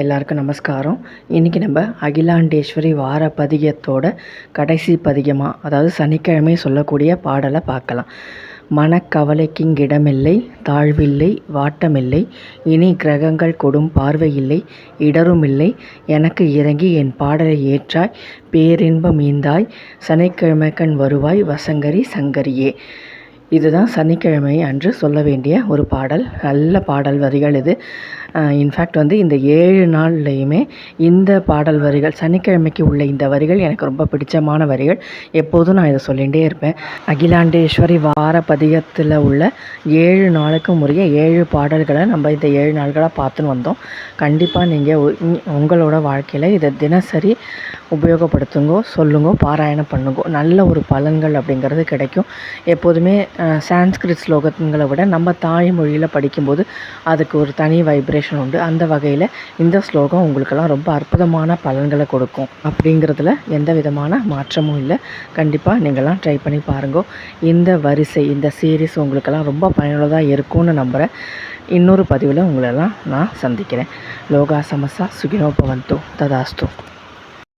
எல்லாருக்கும் நமஸ்காரம். இன்றைக்கி நம்ம அகிலாண்டேஸ்வரி வார பதிகத்தோட கடைசி பதிகமாக அதாவது சனிக்கிழமை சொல்லக்கூடிய பாடலை பார்க்கலாம். மனக்கவலைக்கிங்கிடமில்லை தாழ்வில்லை வாட்டமில்லை இனி கிரகங்கள் கொடும் பார்வையில்லை இடருமில்லை எனக்கு இறங்கி என் பாடலை ஏற்றாய் பேரின்பம் ஈந்தாய் சனிக்கிழமைக்கண் வருவாய் வசங்கரி சங்கரியே. இதுதான் சனிக்கிழமை அன்று சொல்ல வேண்டிய ஒரு பாடல். நல்ல பாடல் வரிகள் இது. இன்ஃபேக்ட் வந்து இந்த ஏழு நாள்லையுமே இந்த பாடல் வரிகள் சனிக்கிழமைக்கு உள்ள இந்த வரிகள் எனக்கு ரொம்ப பிடிச்சமான வரிகள். எப்போதும் நான் இதை சொல்லிகிட்டே இருப்பேன். அகிலாண்டேஸ்வரி வார பதிகத்தில் உள்ள ஏழு நாளுக்கு முறைய ஏழு பாடல்களை நம்ம இந்த ஏழு நாள்களாக பார்த்துன்னு வந்தோம். கண்டிப்பாக நீங்கள் உங்களோட வாழ்க்கையில் இதை தினசரி உபயோகப்படுத்துங்கோ சொல்லுங்கோ பாராயணம் பண்ணுங்கோ. நல்ல ஒரு பலன்கள் அப்படிங்கிறது கிடைக்கும். எப்போதுமே சான்ஸ்கிரிட் ஸ்லோகங்களை விட நம்ம தாய்மொழியில் படிக்கும்போது அதுக்கு ஒரு தனி வைப்ரேஷன் உண்டு. அந்த வகையில் இந்த ஸ்லோகம் உங்களுக்கெல்லாம் ரொம்ப அற்புதமான பலன்களை கொடுக்கும். அப்படிங்கிறதுல எந்த விதமான மாற்றமும் இல்லை. கண்டிப்பாக நீங்கள்லாம் ட்ரை பண்ணி பாருங்க. இந்த வரிசை இந்த சீரீஸ் உங்களுக்கெல்லாம் ரொம்ப பயனுள்ளதாக இருக்கும்னு நம்புகிறேன் இன்னொரு பதிவில் உங்களெல்லாம் நான் சந்திக்கிறேன். லோகா சமசா சுகினோபவந்தோ ததாஸ்தோ.